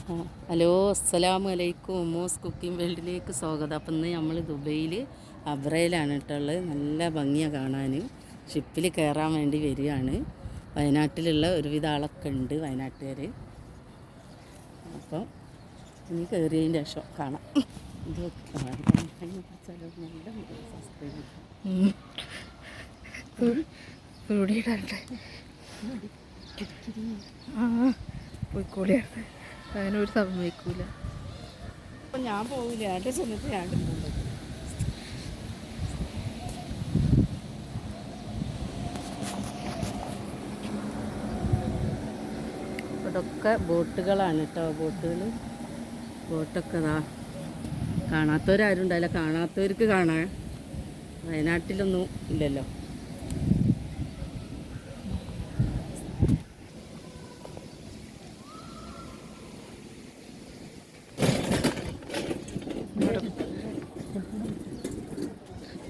Hello അസ്സലാമു അലൈക്കും MOS cooking വേൾഡിലേക്ക് സ്വാഗതം അപ്പം ഇന്ന് നമ്മൾ ദുബൈയിൽ അബ്രയിലാണ് കേട്ടുള്ളത് നല്ല ഭംഗിയാണ് കാണാൻ ഷിപ്പിൽ കയറാൻ വേണ്ടി വരികയാണ് വയനാട്ടിലുള്ള ഒരുവിധ ആളൊക്കെ ഉണ്ട് വയനാട്ടുകാർ അപ്പം ഇനി കയറിയതിന്റെ ശേഷം കാണാം ഇതൊക്കെ ആ പോയിക്കോളിയാണ് അതിനൊരു സമ്മതിക്കൂല അപ്പം ഞാൻ പോവില്ല. എന്റെ ചെന്നിട്ട് ഞാൻ പോകുന്നത് ഇവിടൊക്കെ ബോട്ടുകളാണ് കേട്ടോ ബോട്ടുകൾ ബോട്ടൊക്കെ ഇതാ കാണാത്തവരാരും ഉണ്ടാവില്ല. കാണാത്തവർക്ക് കാണാൻ വയനാട്ടിലൊന്നും ഇല്ലല്ലോ.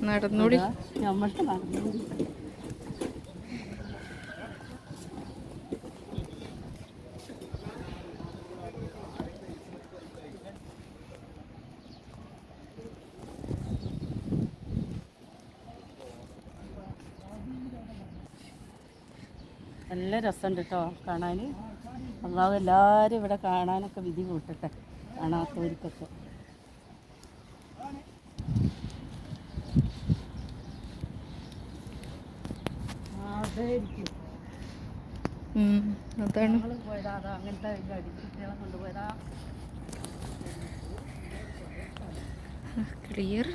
നടന്നോടി. നല്ല രസമുണ്ട് കേട്ടോ കാണാൻ അള്ളാഹ് എല്ലാവരും ഇവിടെ കാണാനൊക്കെ വിധി കൂട്ടട്ടെ. കാണാത്തവർക്കൊക്കെ. ക്ലിയർ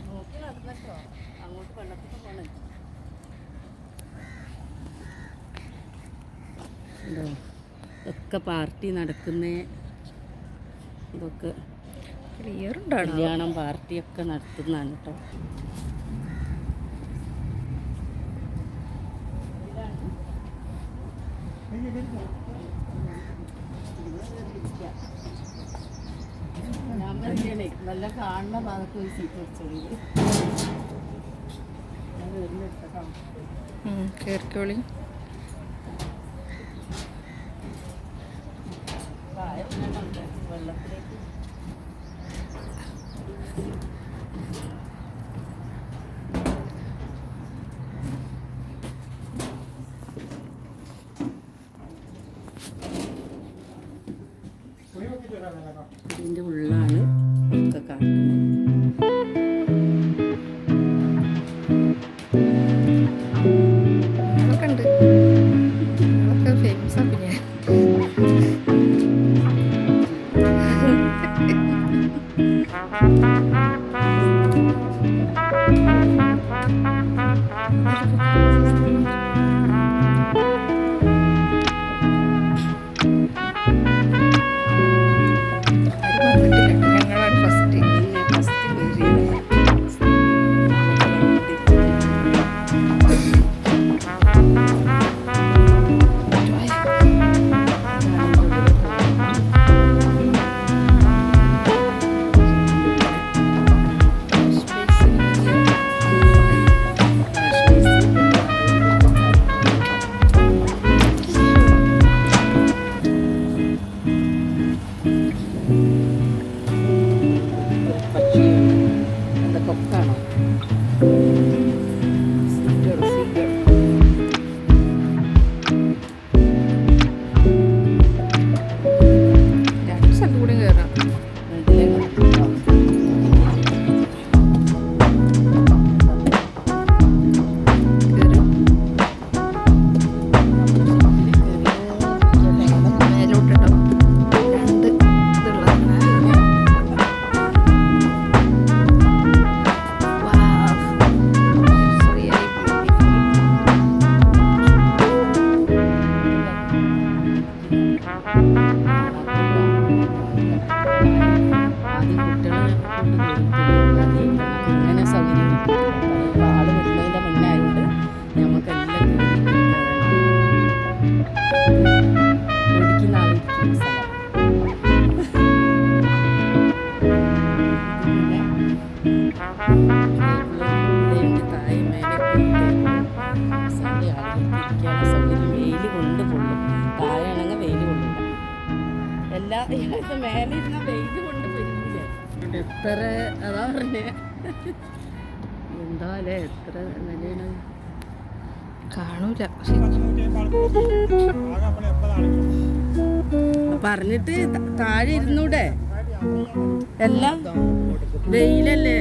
ഒക്കെ പാർട്ടി നടക്കുന്നേ. ഇതൊക്കെ ക്ലിയർ ഉണ്ടാണ് കല്യാണം പാർട്ടിയൊക്കെ നടത്തുന്നതാണ് കേട്ടോ. ഞാൻ പറയണേ നല്ല കാണുന്ന ഭാഗത്ത് പോയി സീറ്റ് വെച്ചോളി. ഞാൻ വരുന്നെടുത്തോ കേറിക്കോളി. വെള്ളത്തിലേക്ക് എത്ര അതാ പറഞ്ഞേ. എന്താ അല്ലേ എത്ര നിലയാണ് കാണൂല. പറഞ്ഞിട്ട് താഴെ ഇരുന്നൂടെ? എല്ലാം വെയിലല്ലേ?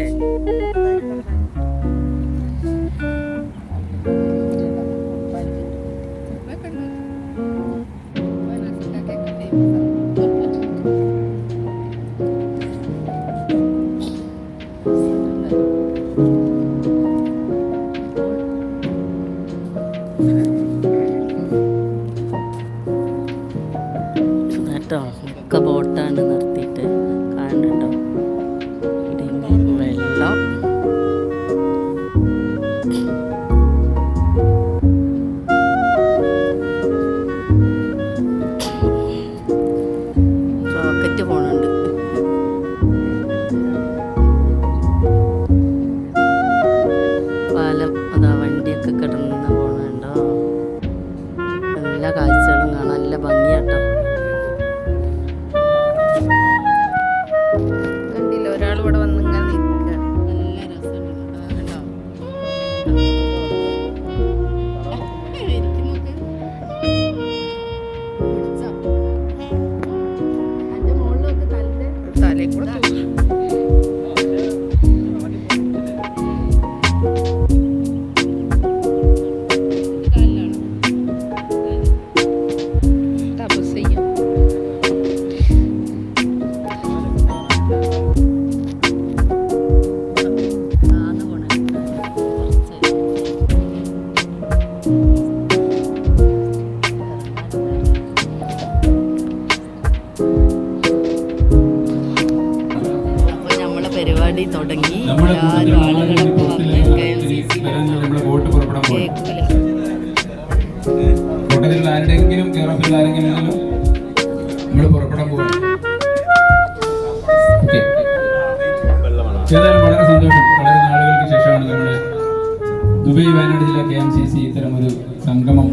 ദുബൈ വയനാട് ജില്ല കെ എം സി സി ഇത്തരം ഒരു സംഗമം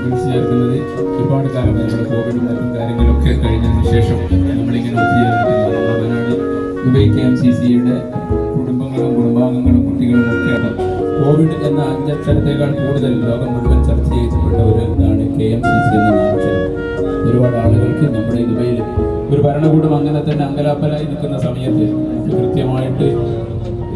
വിളിച്ചു ചേർക്കുന്നത് ഒരുപാട് കാലം നമ്മുടെ കോവിഡും മറ്റും കാര്യങ്ങളൊക്കെ കഴിഞ്ഞതിന് ശേഷം നമ്മളിങ്ങനെ ഒത്തുചേർന്നിട്ടില്ല നമ്മുടെ വയനാട് ഉഭയ കെ എം സി സിയുടെ കുടുംബങ്ങളും കുടുംബാംഗങ്ങളും കുട്ടികളും ഒക്കെ കോവിഡ് എന്ന അഞ്ചക്ഷരത്തേക്കാൾ കൂടുതൽ ലോകം മുഴുവൻ ചർച്ച ചെയ്യപ്പെട്ട ഒരു ഇതാണ് കെ എം സി സി എന്ന നാമക്ഷരം. ഒരുപാട് ആളുകൾക്ക് നമ്മുടെ ദുബൈയിൽ ഒരു ഭരണകൂടം അങ്ങനെ തന്നെ അങ്കലാപ്പലായി നിൽക്കുന്ന സമയത്ത് കൃത്യമായിട്ട്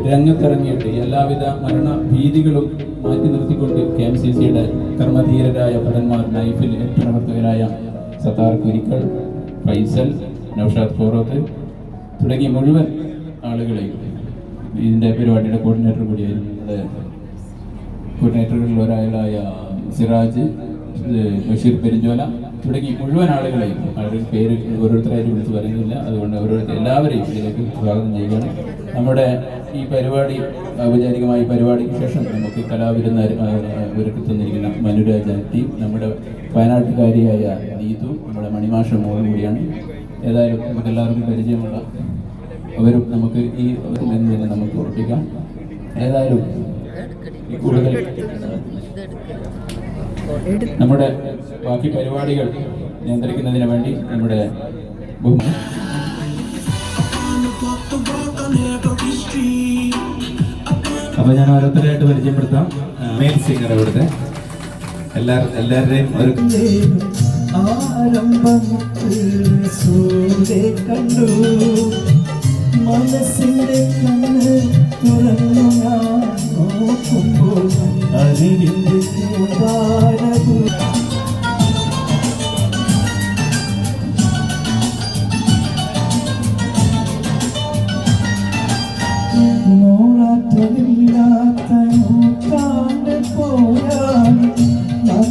രംഗത്തിറങ്ങിയിട്ട് എല്ലാവിധ മരണ ഭീതികളും മാറ്റി നിർത്തിക്കൊണ്ട് കെ എം സി സിയുടെ കർമ്മധീരരായ ഭടന്മാർ നൈഫിൽ പ്രവർത്തകരായ സത്താർ കുരിക്കൾ ഫൈസൽ നൌഷാദ് ഫോറോത്ത് തുടങ്ങിയ മുഴുവൻ ആളുകളെയും ഇതിന്റെ പരിപാടിയുടെ കോർഡിനേറ്റർ കൂടിയായിരുന്നു കോർഡിനേറ്ററുകളിൽ ഒരാളായ സിറാജ് ബഷീർ പെരിഞ്ചോല തുടങ്ങി മുഴുവൻ ആളുകളെയും അവരുടെ പേര് ഓരോരുത്തരായിട്ട് വിളിച്ച് പറയുന്നില്ല. അതുകൊണ്ട് ഓരോരുത്തർ എല്ലാവരെയും ഇതിലേക്ക് സ്വാഗതം ചെയ്യുകയാണ്. നമ്മുടെ ഈ പരിപാടി ഔപചാരികമായ പരിപാടിക്ക് ശേഷം നമുക്ക് കലാവിരുന്ന ഒരുക്കി തന്നിരിക്കുന്ന മനുരാജ ടീം നമ്മുടെ വയനാട്ടുകാരിയായ നീതു നമ്മുടെ മണിമാഷ മോഹൻ കൂടിയാണ്. ഏതായാലും നമുക്ക് എല്ലാവർക്കും പരിചയമുള്ള അവരും നമുക്ക് ഈ തന്നെ നമുക്ക് ഉറപ്പിക്കാം. ഏതായാലും കൂടുതൽ നമ്മുടെ ബാക്കി പരിപാടികൾ നിയന്ത്രിക്കുന്നതിന് വേണ്ടി നമ്മുടെ ബഹുമാനം അപ്പൊ ഞാൻ ഓരോരുത്തരായിട്ട് പരിചയപ്പെടുത്താം. മെയിൻ സിംഗർ ഇവിടുത്തെ. എല്ലാ എല്ലാവരുടെയും ഒരു ആരംഭം കണ്ടു. മനസ്സിന്റെ